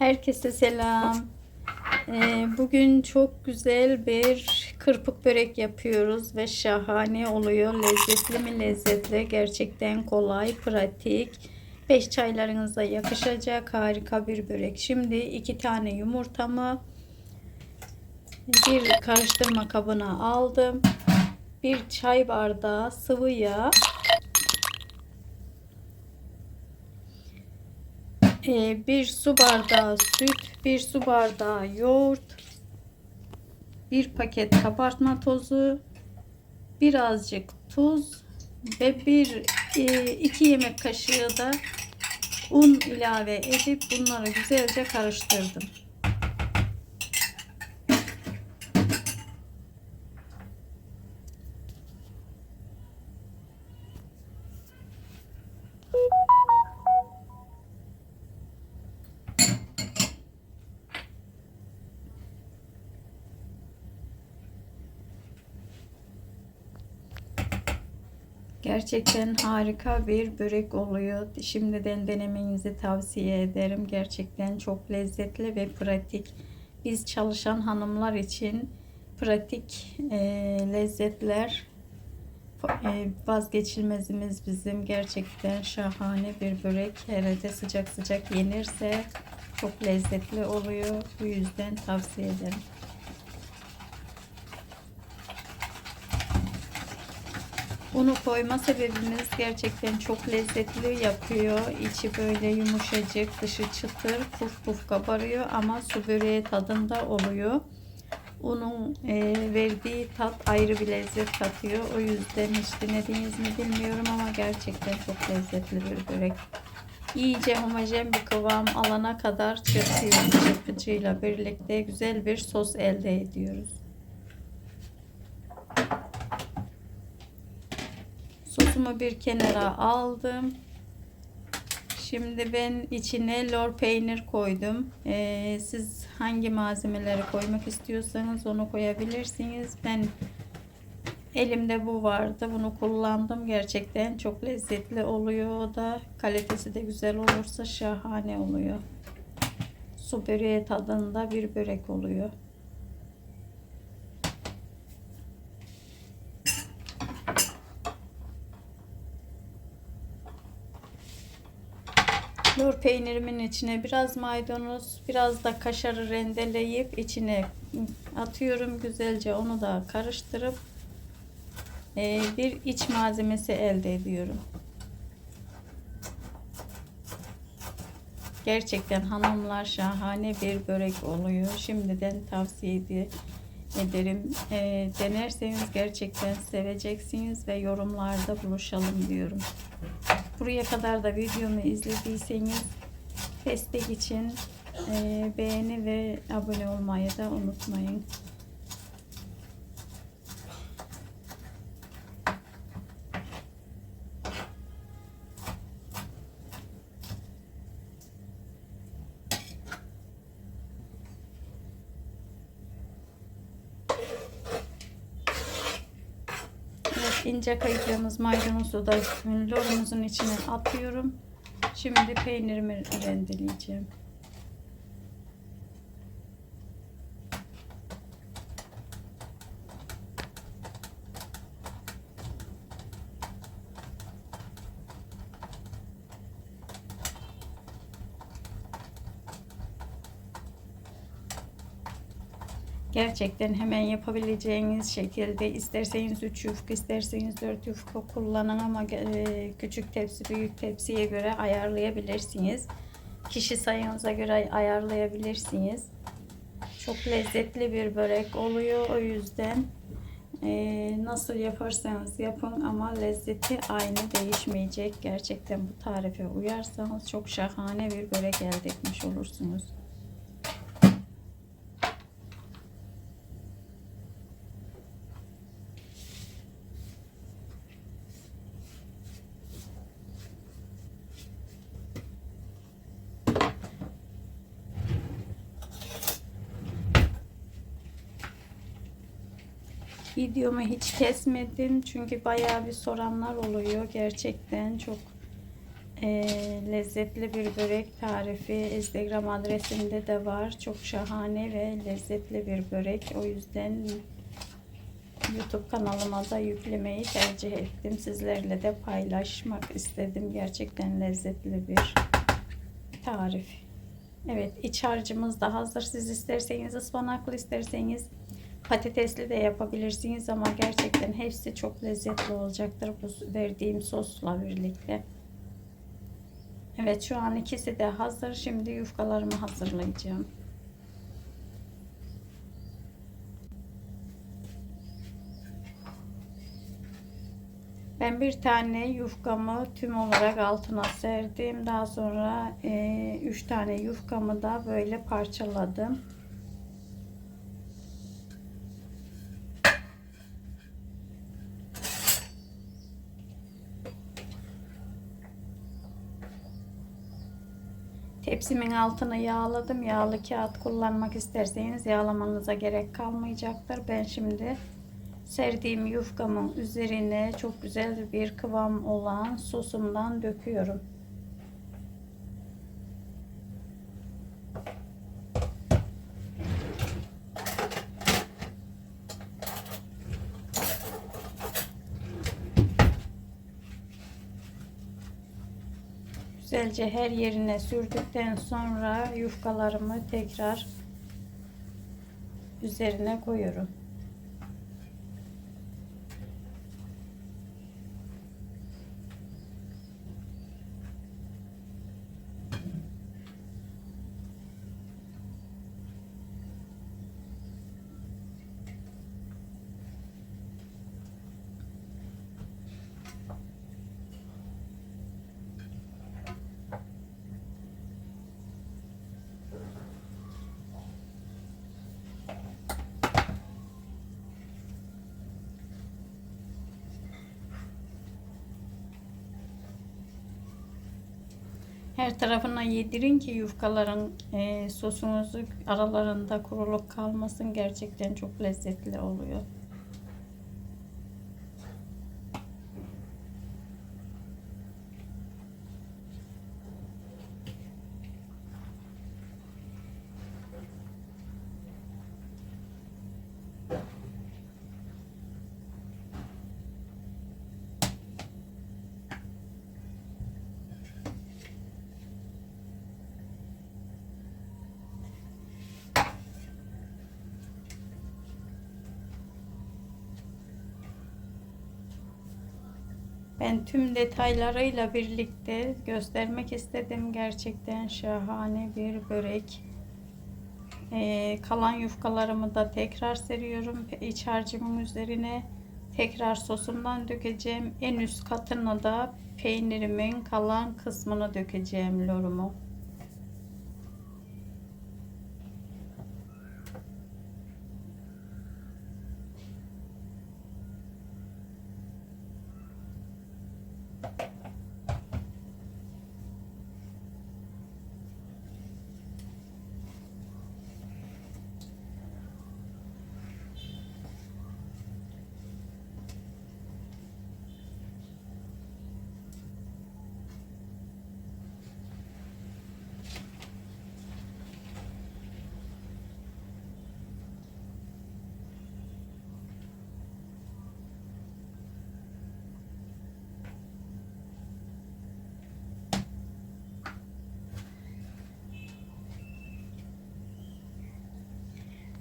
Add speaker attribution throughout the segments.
Speaker 1: Herkese selam. Ee, bugün çok güzel bir kırpık börek yapıyoruz ve şahane oluyor. Lezzetli mi lezzetli, gerçekten kolay, pratik. 5 çaylarınıza yakışacak harika bir börek. Şimdi iki tane yumurtamı bir karıştırma kabına aldım. Bir çay bardağı sıvı yağ, Ee, bir su bardağı süt, bir su bardağı yoğurt, bir paket kabartma tozu, birazcık tuz ve bir e, iki yemek kaşığı da un ilave edip bunları güzelce karıştırdım. Gerçekten harika bir börek oluyor. Şimdiden denemenizi tavsiye ederim. Gerçekten çok lezzetli ve pratik. Biz çalışan hanımlar için pratik e, lezzetler e, vazgeçilmezimiz bizim. Gerçekten şahane bir börek. Herhalde sıcak sıcak yenirse çok lezzetli oluyor. Bu yüzden tavsiye ederim. Unu koyma sebebimiz gerçekten çok lezzetli yapıyor. İçi böyle yumuşacık, dışı çıtır, puf puf kabarıyor ama su böreği tadında oluyor. Unun e, verdiği tat ayrı bir lezzet katıyor. O yüzden hiç denediğiniz mi bilmiyorum ama gerçekten çok lezzetli bir börek. İyice homojen bir kıvam alana kadar çırpıyoruz. Çırpıcıyla birlikte güzel bir sos elde ediyoruz. Sosumu bir kenara aldım. Şimdi ben içine lor peynir koydum. Ee, siz hangi malzemeleri koymak istiyorsanız onu koyabilirsiniz. Ben elimde bu vardı. Bunu kullandım. Gerçekten çok lezzetli oluyor. O da kalitesi de güzel olursa şahane oluyor. Su böreği tadında bir börek oluyor. Lor peynirimin içine biraz maydanoz, biraz da kaşarı rendeleyip içine atıyorum. Güzelce onu da karıştırıp e, bir iç malzemesi elde ediyorum. Gerçekten hanımlar şahane bir börek oluyor. Şimdiden tavsiye ederim. E, denerseniz gerçekten seveceksiniz ve yorumlarda buluşalım diyorum. Buraya kadar da videomu izlediyseniz destek için beğeni ve abone olmayı da unutmayın. Evet, ince kayıklarımız maydanozu da lorumuzun içine atıyorum. Şimdi peynirimi rendeleyeceğim. Gerçekten hemen yapabileceğiniz şekilde isterseniz 3 yufka isterseniz 4 yufka kullanın ama e, küçük tepsi büyük tepsiye göre ayarlayabilirsiniz. Kişi sayınıza göre ayarlayabilirsiniz. Çok lezzetli bir börek oluyor o yüzden e, nasıl yaparsanız yapın ama lezzeti aynı değişmeyecek. Gerçekten bu tarife uyarsanız çok şahane bir börek elde etmiş olursunuz. Videomu hiç kesmedim çünkü bayağı bir soranlar oluyor. Gerçekten çok Ee, lezzetli bir börek tarifi Instagram adresinde de var. Çok şahane ve lezzetli bir börek. O yüzden YouTube kanalıma da yüklemeyi tercih ettim. Sizlerle de paylaşmak istedim. Gerçekten lezzetli bir tarif. Evet iç harcımız da hazır. Siz isterseniz ıspanaklı isterseniz patatesli de yapabilirsiniz ama gerçekten hepsi çok lezzetli olacaktır bu verdiğim sosla birlikte. Evet şu an ikisi de hazır. Şimdi yufkalarımı hazırlayacağım. Ben bir tane yufkamı tüm olarak altına serdim. Daha sonra 3 e, üç tane yufkamı da böyle parçaladım. Tepsimin altını yağladım. Yağlı kağıt kullanmak isterseniz yağlamanıza gerek kalmayacaktır. Ben şimdi serdiğim yufkamın üzerine çok güzel bir kıvam olan sosumdan döküyorum. Güzelce her yerine sürdükten sonra yufkalarımı tekrar üzerine koyuyorum. Her tarafına yedirin ki yufkaların e, sosunuzu aralarında kuruluk kalmasın. Gerçekten çok lezzetli oluyor. Ben tüm detaylarıyla birlikte göstermek istedim. Gerçekten şahane bir börek. Ee, kalan yufkalarımı da tekrar seriyorum. İç harcımın üzerine tekrar sosumdan dökeceğim. En üst katına da peynirimin kalan kısmını dökeceğim lorumu.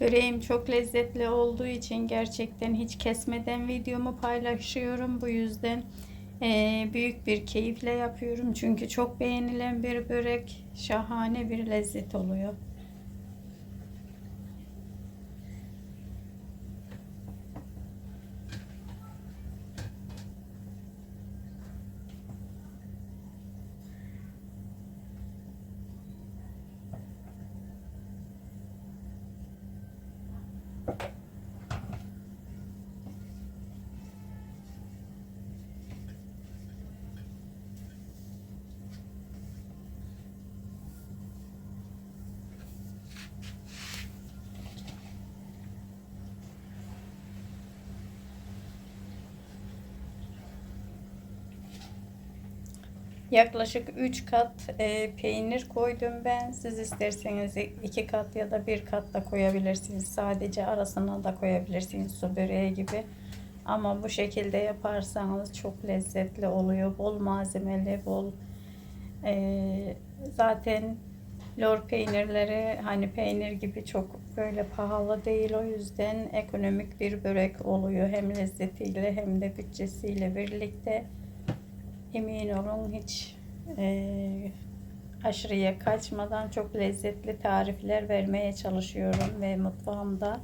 Speaker 1: Böreğim çok lezzetli olduğu için gerçekten hiç kesmeden videomu paylaşıyorum. Bu yüzden e, büyük bir keyifle yapıyorum. Çünkü çok beğenilen bir börek şahane bir lezzet oluyor. Yaklaşık 3 kat e, peynir koydum ben. Siz isterseniz 2 kat ya da 1 kat da koyabilirsiniz. Sadece arasına da koyabilirsiniz su böreği gibi. Ama bu şekilde yaparsanız çok lezzetli oluyor. Bol malzemeli, bol e, zaten lor peynirleri hani peynir gibi çok böyle pahalı değil. O yüzden ekonomik bir börek oluyor. Hem lezzetiyle hem de bütçesiyle birlikte. Emin olun hiç e, aşırıya kaçmadan çok lezzetli tarifler vermeye çalışıyorum ve mutfağımda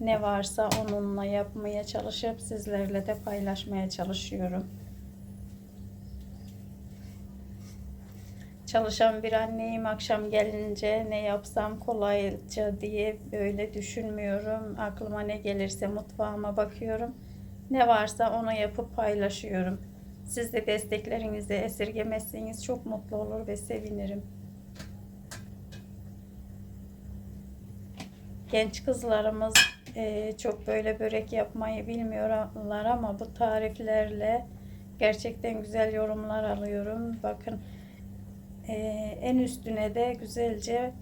Speaker 1: ne varsa onunla yapmaya çalışıp sizlerle de paylaşmaya çalışıyorum. Çalışan bir anneyim akşam gelince ne yapsam kolayca diye böyle düşünmüyorum. Aklıma ne gelirse mutfağıma bakıyorum. Ne varsa onu yapıp paylaşıyorum. Siz de desteklerinizi esirgemezseniz çok mutlu olur ve sevinirim. Genç kızlarımız e, çok böyle börek yapmayı bilmiyorlar ama bu tariflerle gerçekten güzel yorumlar alıyorum. Bakın e, en üstüne de güzelce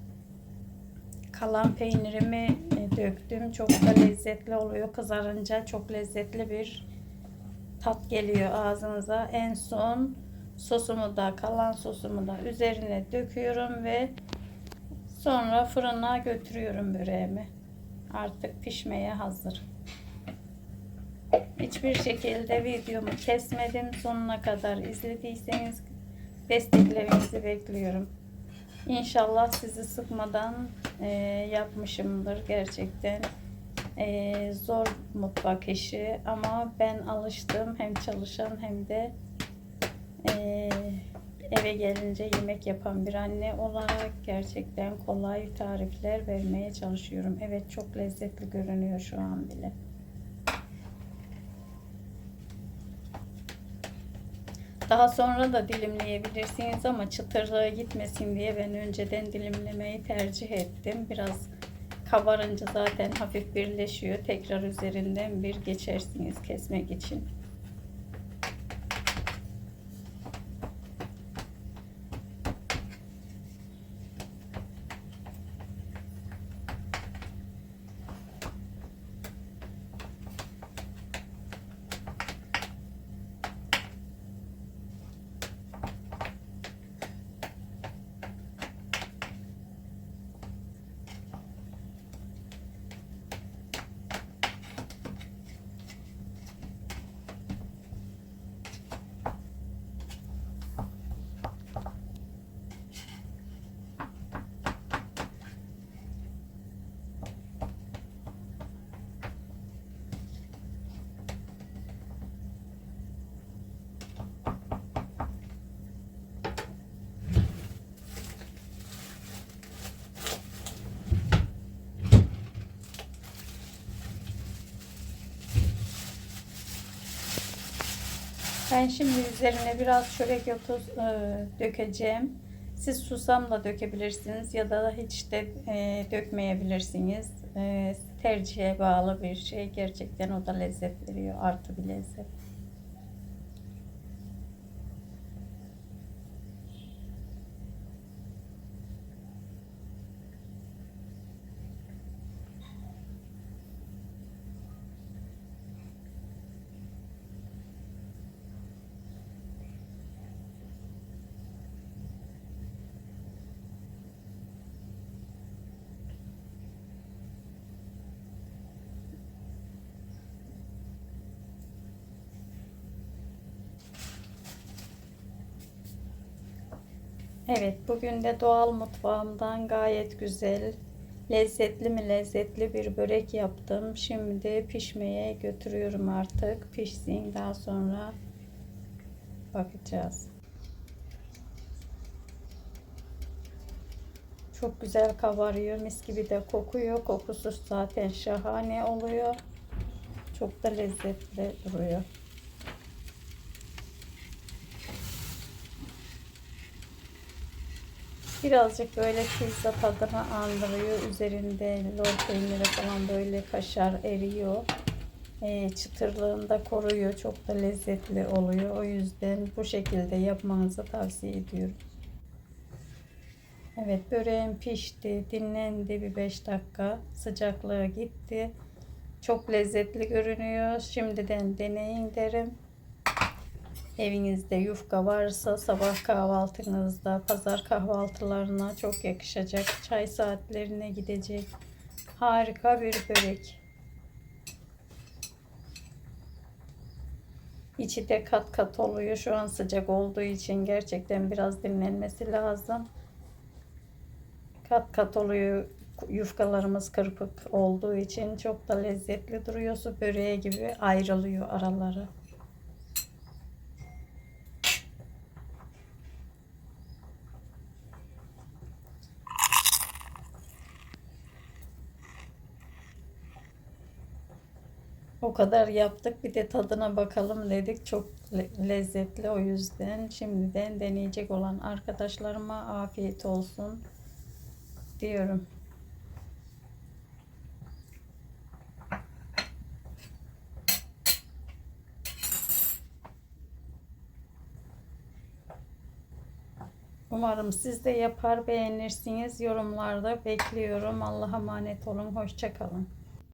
Speaker 1: kalan peynirimi döktüm. Çok da lezzetli oluyor. Kızarınca çok lezzetli bir tat geliyor ağzınıza. En son sosumu da kalan sosumu da üzerine döküyorum ve sonra fırına götürüyorum böreğimi. Artık pişmeye hazır. Hiçbir şekilde videomu kesmedim. Sonuna kadar izlediyseniz desteklerinizi bekliyorum. İnşallah sizi sıkmadan e, yapmışımdır gerçekten. E, zor mutfak işi ama ben alıştım hem çalışan hem de e, eve gelince yemek yapan bir anne olarak gerçekten kolay tarifler vermeye çalışıyorum. Evet çok lezzetli görünüyor şu an bile. Daha sonra da dilimleyebilirsiniz ama çıtırlığı gitmesin diye ben önceden dilimlemeyi tercih ettim. Biraz kabarınca zaten hafif birleşiyor. Tekrar üzerinden bir geçersiniz kesmek için. Ben şimdi üzerine biraz çörek otu e, dökeceğim. Siz susam da dökebilirsiniz ya da hiç de e, dökmeyebilirsiniz. E, tercihe bağlı bir şey. Gerçekten o da lezzet veriyor. Artı bir lezzet. Evet, bugün de doğal mutfağımdan gayet güzel, lezzetli mi lezzetli bir börek yaptım. Şimdi pişmeye götürüyorum artık. Pişsin daha sonra bakacağız. Çok güzel kabarıyor, mis gibi de kokuyor. Kokusu zaten şahane oluyor. Çok da lezzetli duruyor. Birazcık böyle pizza tadını andırıyor. Üzerinde lor peyniri falan böyle kaşar eriyor. e, çıtırlığını koruyor. Çok da lezzetli oluyor. O yüzden bu şekilde yapmanızı tavsiye ediyorum. Evet böreğim pişti. Dinlendi bir 5 dakika. Sıcaklığı gitti. Çok lezzetli görünüyor. Şimdiden deneyin derim. Evinizde yufka varsa sabah kahvaltınızda, pazar kahvaltılarına çok yakışacak. Çay saatlerine gidecek. Harika bir börek. İçi de kat kat oluyor. Şu an sıcak olduğu için gerçekten biraz dinlenmesi lazım. Kat kat oluyor. Yufkalarımız kırpık olduğu için çok da lezzetli duruyor. Su böreği gibi ayrılıyor araları. O kadar yaptık bir de tadına bakalım dedik. Çok le- lezzetli o yüzden şimdiden deneyecek olan arkadaşlarıma afiyet olsun diyorum. Umarım siz de yapar beğenirsiniz. Yorumlarda bekliyorum. Allah'a emanet olun. Hoşça kalın.